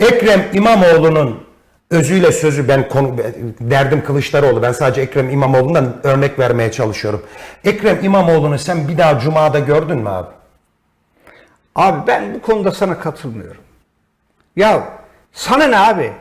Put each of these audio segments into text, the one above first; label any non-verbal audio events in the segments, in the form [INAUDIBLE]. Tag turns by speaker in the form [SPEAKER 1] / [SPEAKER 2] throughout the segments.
[SPEAKER 1] Ekrem İmamoğlu'nun özüyle sözü ben konu, derdim Kılıçdaroğlu. Ben sadece Ekrem İmamoğlu'ndan örnek vermeye çalışıyorum. Ekrem İmamoğlu'nu sen bir daha Cuma'da gördün mü abi?
[SPEAKER 2] Abi ben bu konuda sana katılmıyorum. Ya sana ne abi?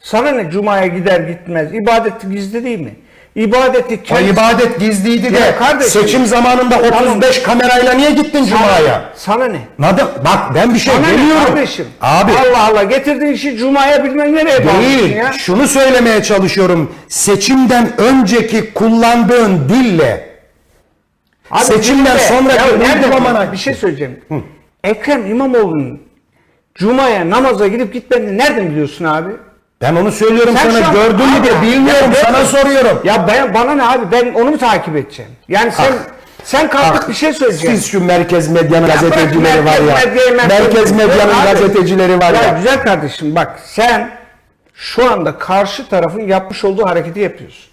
[SPEAKER 2] Sana ne cumaya gider gitmez? İbadeti gizli değil mi? İbadeti
[SPEAKER 1] O
[SPEAKER 2] kendi...
[SPEAKER 1] ibadet gizliydi de
[SPEAKER 2] Ya kardeşim-
[SPEAKER 1] seçim zamanında 35 kamerayla niye gittin Cuma'ya?
[SPEAKER 2] Sana ne?
[SPEAKER 1] Nadı, bak ben bir şey
[SPEAKER 2] Sana ne
[SPEAKER 1] demiyorum.
[SPEAKER 2] kardeşim?
[SPEAKER 1] Abi
[SPEAKER 2] Allah Allah getirdiğin işi cumaya bilmem nereye bağlıyorsun
[SPEAKER 1] değil.
[SPEAKER 2] ya.
[SPEAKER 1] Şunu söylemeye çalışıyorum. Seçimden önceki kullandığın dille
[SPEAKER 2] Abi
[SPEAKER 1] Seçimden
[SPEAKER 2] dinle.
[SPEAKER 1] sonraki
[SPEAKER 2] Ya nerede
[SPEAKER 1] uygulamana-
[SPEAKER 2] Bir şey söyleyeceğim. Ekrem İmamoğlu'nun Cuma'ya namaza gidip gitmediğini nereden biliyorsun abi?
[SPEAKER 1] Ben onu söylüyorum
[SPEAKER 2] Sen şu
[SPEAKER 1] sana
[SPEAKER 2] an-
[SPEAKER 1] gördün mü
[SPEAKER 2] Abi,
[SPEAKER 1] diye bilmiyorum
[SPEAKER 2] ya ben-
[SPEAKER 1] sana soruyorum.
[SPEAKER 2] Ya ben bana ne abi? Ben onu mu takip edeceğim? Yani sen sen kalkıp bir şey söyleyeceksin.
[SPEAKER 1] Siz şu merkez medyanın
[SPEAKER 2] Ya bırak
[SPEAKER 1] gazetecileri var
[SPEAKER 2] merkez
[SPEAKER 1] ya.
[SPEAKER 2] medyayı, merkez
[SPEAKER 1] merkez
[SPEAKER 2] medyayı.
[SPEAKER 1] medyanın
[SPEAKER 2] Abi,
[SPEAKER 1] gazetecileri var
[SPEAKER 2] Ya
[SPEAKER 1] ya.
[SPEAKER 2] güzel kardeşim bak sen şu anda karşı tarafın yapmış olduğu hareketi yapıyorsun.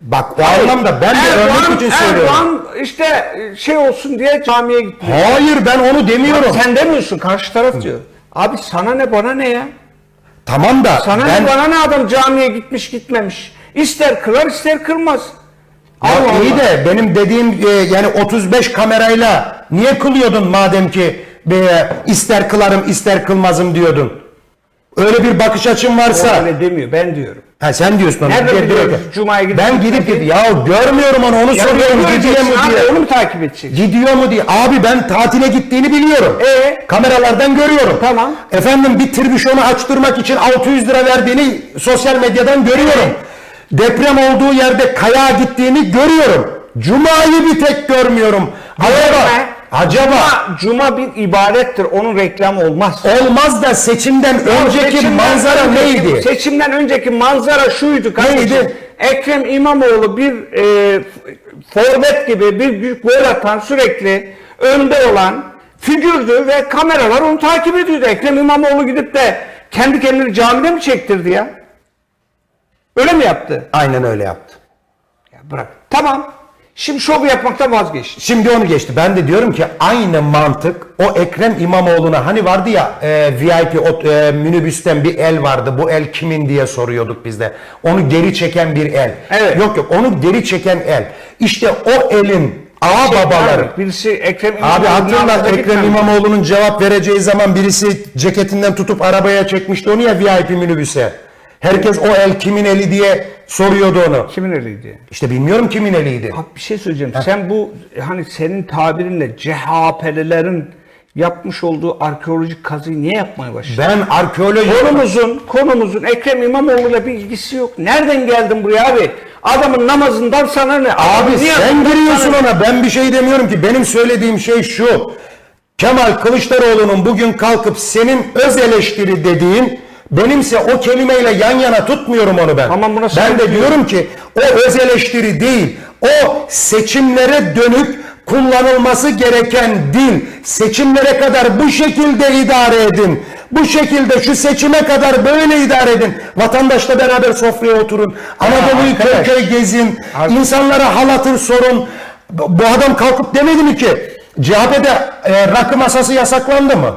[SPEAKER 1] Bak o anlamda ben de örnek için söylüyorum.
[SPEAKER 2] Erdoğan işte şey olsun diye camiye gitti.
[SPEAKER 1] Hayır ben onu demiyorum.
[SPEAKER 2] Sen demiyorsun karşı taraf diyor. Abi sana ne bana ne ya?
[SPEAKER 1] Tamam da
[SPEAKER 2] Sana
[SPEAKER 1] ben
[SPEAKER 2] ne bana ne adam camiye gitmiş gitmemiş. İster kılar ister kılmaz.
[SPEAKER 1] Ya
[SPEAKER 2] Allah
[SPEAKER 1] iyi
[SPEAKER 2] Allah.
[SPEAKER 1] de benim dediğim e, yani 35 kamerayla niye kılıyordun madem ki e, ister kılarım ister kılmazım diyordun. Öyle bir bakış açın
[SPEAKER 2] O
[SPEAKER 1] varsa.
[SPEAKER 2] öyle demiyor ben diyorum.
[SPEAKER 1] Ha sen diyorsun onu.
[SPEAKER 2] Nerede
[SPEAKER 1] direkt-
[SPEAKER 2] Cuma'ya gidip
[SPEAKER 1] Ben gidip gidip ya görmüyorum onu onu
[SPEAKER 2] Ya
[SPEAKER 1] soruyorum gidiyor mu
[SPEAKER 2] abi,
[SPEAKER 1] diye.
[SPEAKER 2] Onu mu takip edeceksin?
[SPEAKER 1] Gidiyor mu diye. Abi ben tatile gittiğini biliyorum.
[SPEAKER 2] E?
[SPEAKER 1] Kameralardan görüyorum.
[SPEAKER 2] Tamam.
[SPEAKER 1] Efendim bir tribüşonu açtırmak için 600 lira verdiğini sosyal medyadan görüyorum. Deprem olduğu yerde kayağa gittiğini görüyorum. Cuma'yı bir tek görmüyorum.
[SPEAKER 2] Görme.
[SPEAKER 1] Acaba
[SPEAKER 2] Cuma, bir ibadettir. Onun reklamı olmaz.
[SPEAKER 1] olmaz da seçimden önceki
[SPEAKER 2] Seçimden
[SPEAKER 1] manzara
[SPEAKER 2] önceki-
[SPEAKER 1] neydi?
[SPEAKER 2] Seçimden önceki manzara şuydu kardeşim.
[SPEAKER 1] Neydi?
[SPEAKER 2] Ekrem İmamoğlu bir e, forvet gibi bir büyük gol atan sürekli önde olan figürdü ve kameralar onu takip ediyordu. Ekrem İmamoğlu gidip de kendi kendini camide mi çektirdi ya? Öyle mi yaptı?
[SPEAKER 1] Aynen öyle yaptı.
[SPEAKER 2] Ya bırak. Tamam. Şimdi şov yapmaktan vazgeçti.
[SPEAKER 1] Şimdi onu geçti. Ben de diyorum ki aynı mantık o Ekrem İmamoğlu'na hani vardı ya e, VIP o, e, minibüsten bir el vardı. Bu el kimin diye soruyorduk biz de. Onu geri çeken bir el.
[SPEAKER 2] Evet.
[SPEAKER 1] Yok yok onu geri çeken el. İşte o elin ağa babaları.
[SPEAKER 2] Abi, birisi Ekrem İmamoğlu'nun
[SPEAKER 1] Abi hatırla
[SPEAKER 2] ağzına
[SPEAKER 1] Ekrem. İmamoğlu'nun cevap vereceği zaman birisi ceketinden tutup arabaya çekmişti onu ya VIP minibüse. Herkes o el kimin eli diye soruyordu onu.
[SPEAKER 2] Kimin eliydi?
[SPEAKER 1] İşte bilmiyorum kimin eliydi.
[SPEAKER 2] Bak bir şey söyleyeceğim. Sen bu hani senin tabirinle CHP'lilerin yapmış olduğu arkeolojik kazıyı niye yapmaya başladın?
[SPEAKER 1] Ben arkeoloji
[SPEAKER 2] Konumuzun, konumuzun Ekrem İmamoğlu'yla bir ilgisi yok. Nereden geldin buraya abi? Adamın namazından sana ne?
[SPEAKER 1] Abi
[SPEAKER 2] niye-
[SPEAKER 1] sen giriyorsun
[SPEAKER 2] sana-
[SPEAKER 1] ona. Ben bir şey demiyorum ki. Benim söylediğim şey şu. Kemal Kılıçdaroğlu'nun bugün kalkıp senin öz eleştiri dediğin benimse o kelimeyle yan yana tutmuyorum onu ben.
[SPEAKER 2] Tamam, buna
[SPEAKER 1] ben de diyorum ki o öz eleştiri değil. O seçimlere dönük kullanılması gereken dil. Seçimlere kadar bu şekilde idare edin. Bu şekilde şu seçime kadar böyle idare edin. Vatandaşla beraber sofraya oturun. Anadolu'yu köy
[SPEAKER 2] arkadaş.
[SPEAKER 1] köy gezin.
[SPEAKER 2] Abi-
[SPEAKER 1] İnsanlara hal hatır sorun. Bu bu adam kalkıp demedi mi ki CHP'de e, rakı masası yasaklandı mı?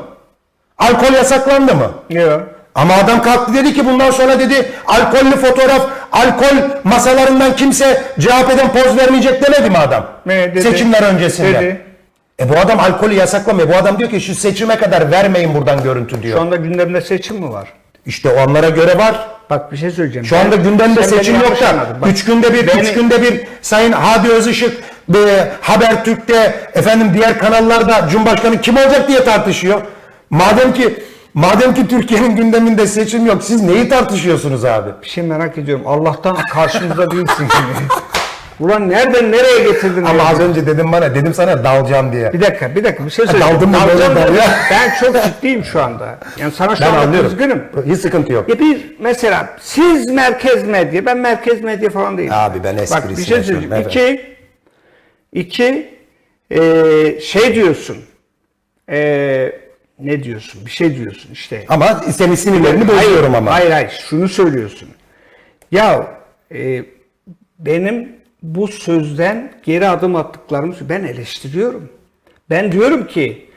[SPEAKER 1] Alkol yasaklandı mı?
[SPEAKER 2] Yok.
[SPEAKER 1] Ama adam kalktı dedi ki bundan sonra dedi alkollü fotoğraf, alkol masalarından kimse CHP'den poz vermeyecek demedi mi adam?
[SPEAKER 2] Ne dedi?
[SPEAKER 1] Seçimler öncesinde.
[SPEAKER 2] Dedi.
[SPEAKER 1] E bu adam alkolü yasaklamıyor. Bu adam diyor ki şu seçime kadar vermeyin buradan görüntü diyor.
[SPEAKER 2] Şu anda gündemde seçim mi var?
[SPEAKER 1] İşte onlara göre var.
[SPEAKER 2] Bak bir şey söyleyeceğim.
[SPEAKER 1] Şu anda gündemde
[SPEAKER 2] sen
[SPEAKER 1] seçim yok da.
[SPEAKER 2] Bak,
[SPEAKER 1] üç günde bir,
[SPEAKER 2] beni-
[SPEAKER 1] üç günde bir Sayın Hadi Özışık e, Habertürk'te efendim diğer kanallarda Cumhurbaşkanı kim olacak diye tartışıyor. Madem ki madem ki Türkiye'nin gündeminde seçim yok siz neyi tartışıyorsunuz abi?
[SPEAKER 2] Bir şey merak ediyorum. Allah'tan karşımızda değilsin. [LAUGHS] Ulan nereden nereye getirdin?
[SPEAKER 1] Ama az önce dedim bana dedim sana dalacağım diye.
[SPEAKER 2] Bir dakika, bir dakika bir şey söyleyeyim.
[SPEAKER 1] Daldın mı böyle dal ya?
[SPEAKER 2] Ben çok [LAUGHS] ciddiyim şu anda. Yani sana şu
[SPEAKER 1] Ben
[SPEAKER 2] anda
[SPEAKER 1] anlıyorum.
[SPEAKER 2] kızgınım.
[SPEAKER 1] Hiç sıkıntı yok.
[SPEAKER 2] Ya bir mesela siz merkez medya, ben merkez medya falan değilim.
[SPEAKER 1] Abi ben
[SPEAKER 2] Bak bir şey söyleyeceğim.
[SPEAKER 1] evet.
[SPEAKER 2] İki, iki eee, şey diyorsun. Eee, ne diyorsun? Bir şey diyorsun işte.
[SPEAKER 1] Ama senin sinirlerini bozuyorum ama.
[SPEAKER 2] Hayır hayır şunu söylüyorsun. Ya e, benim bu sözden geri adım attıklarımı ben eleştiriyorum. Ben diyorum ki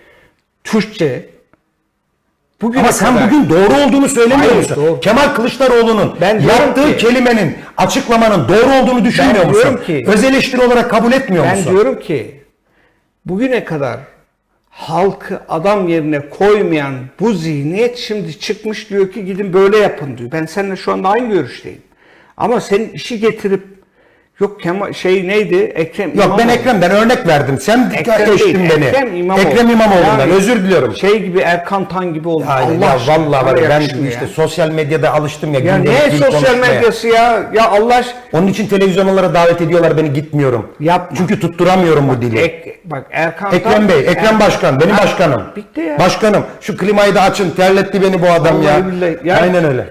[SPEAKER 2] Türkçe Bugüne
[SPEAKER 1] Ama sen
[SPEAKER 2] kadar-
[SPEAKER 1] bugün doğru olduğunu söylemiyor
[SPEAKER 2] Hayır,
[SPEAKER 1] musun?
[SPEAKER 2] doğru.
[SPEAKER 1] Kemal Kılıçdaroğlu'nun
[SPEAKER 2] Ben
[SPEAKER 1] yaptığı
[SPEAKER 2] ki-
[SPEAKER 1] kelimenin, açıklamanın doğru olduğunu düşünmüyor
[SPEAKER 2] Ben
[SPEAKER 1] musun?
[SPEAKER 2] ki-
[SPEAKER 1] Öz eleştiri olarak kabul etmiyor
[SPEAKER 2] Ben
[SPEAKER 1] musun?
[SPEAKER 2] diyorum ki bugüne kadar halkı adam yerine koymayan bu zihniyet şimdi çıkmış diyor ki gidin böyle yapın diyor. Ben seninle şu anda aynı görüşteyim. Ama senin işi getirip yok Kemal şey neydi? Ekrem
[SPEAKER 1] Yok ben
[SPEAKER 2] İmamoğlu.
[SPEAKER 1] Ekrem'den örnek verdim. Sen
[SPEAKER 2] Ekrem
[SPEAKER 1] eştin
[SPEAKER 2] değil,
[SPEAKER 1] beni.
[SPEAKER 2] Ekrem İmamoğlu.
[SPEAKER 1] Ekrem İmamoğlu'ndan
[SPEAKER 2] Yani
[SPEAKER 1] özür diliyorum.
[SPEAKER 2] Şey gibi Erkan Tan gibi oldu.
[SPEAKER 1] Hayır,
[SPEAKER 2] Allah
[SPEAKER 1] ya
[SPEAKER 2] aşkına,
[SPEAKER 1] vallahi var ya, ben
[SPEAKER 2] yakışmıyor
[SPEAKER 1] işte
[SPEAKER 2] ya.
[SPEAKER 1] sosyal medyada alıştım ya.
[SPEAKER 2] Ya
[SPEAKER 1] gündelik
[SPEAKER 2] ne
[SPEAKER 1] dil
[SPEAKER 2] sosyal
[SPEAKER 1] konuşmaya.
[SPEAKER 2] medyası ya? Ya Allah aşkına.
[SPEAKER 1] Onun için televizyonlara davet ediyorlar beni gitmiyorum.
[SPEAKER 2] Yapma.
[SPEAKER 1] Çünkü tutturamıyorum bu dili.
[SPEAKER 2] Ek, bak Erkan
[SPEAKER 1] Ekrem
[SPEAKER 2] Tan-
[SPEAKER 1] Bey, Ekrem
[SPEAKER 2] Er-
[SPEAKER 1] Başkan, benim
[SPEAKER 2] Ha,
[SPEAKER 1] başkanım.
[SPEAKER 2] Bitti ya.
[SPEAKER 1] Başkanım, şu klimayı da açın, terletti beni bu adam ya.
[SPEAKER 2] Vallahi billahi. Yani
[SPEAKER 1] Aynen öyle.